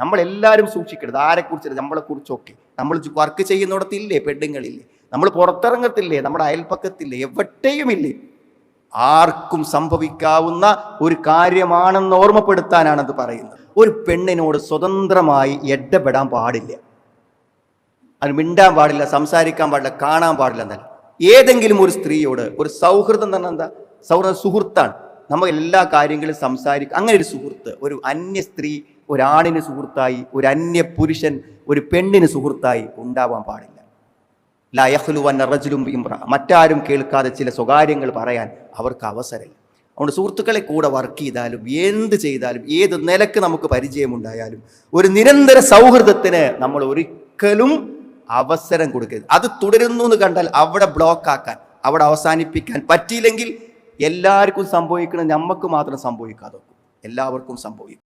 നമ്മളെല്ലാവരും സൂക്ഷിക്കരുത്. ആരെക്കുറിച്ച് നമ്മളെക്കുറിച്ചൊക്കെ. നമ്മൾ വർക്ക് ചെയ്യുന്നിടത്തില്ലേ പെണ്ണുങ്ങളില്ലേ നമ്മൾ പുറത്തിറങ്ങത്തില്ലേ നമ്മുടെ അയൽപ്പക്കത്തില്ലേ എവിടെയുമില്ലേ? ആർക്കും സംഭവിക്കാവുന്ന ഒരു കാര്യമാണെന്ന് ഓർമ്മപ്പെടുത്താനാണ് അത് പറയുന്നത്. ഒരു പെണ്ണിനോട് സ്വതന്ത്രമായി ഇടപെടാൻ പാടില്ല. അത് മിണ്ടാൻ പാടില്ല സംസാരിക്കാൻ പാടില്ല കാണാൻ പാടില്ല എന്നല്ല. ഏതെങ്കിലും ഒരു സ്ത്രീയോട് ഒരു സൗഹൃദം തന്നെ എന്താ? സൗഹൃദ സുഹൃത്താണ്. നമ്മൾ എല്ലാ കാര്യങ്ങളും സംസാരിക്കും. അങ്ങനെ ഒരു സുഹൃത്ത് ഒരു അന്യ സ്ത്രീ ഒരാണിന് സുഹൃത്തായി ഒരു അന്യ പുരുഷൻ ഒരു പെണ്ണിന് സുഹൃത്തായി ഉണ്ടാവാൻ പാടില്ല. ലയഹ്ലുവൻ റജുലും ഇമ്ര മറ്റാരും കേൾക്കാതെ ചില സ്വകാര്യങ്ങൾ പറയാൻ അവർക്ക് അവസരമില്ല. അതുകൊണ്ട് സുഹൃത്തുക്കളെ കൂടെ വർക്ക് ചെയ്താലും എന്ത് ചെയ്താലും ഏത് നിലയ്ക്ക് നമുക്ക് പരിചയമുണ്ടായാലും ഒരു നിരന്തര സൗഹൃദത്തിന് നമ്മൾ ഒരിക്കലും അവസരം കൊടുക്കരുത്. അത് തുടരുന്നു എന്ന് കണ്ടാൽ അവിടെ ബ്ലോക്ക് ആക്കാൻ അവിടെ അവസാനിപ്പിക്കാൻ പറ്റിയില്ലെങ്കിൽ എല്ലാവർക്കും സംഭവിക്കണം നമുക്ക് മാത്രം സംഭവിക്കാതെ എല്ലാവർക്കും സംഭവിക്കും.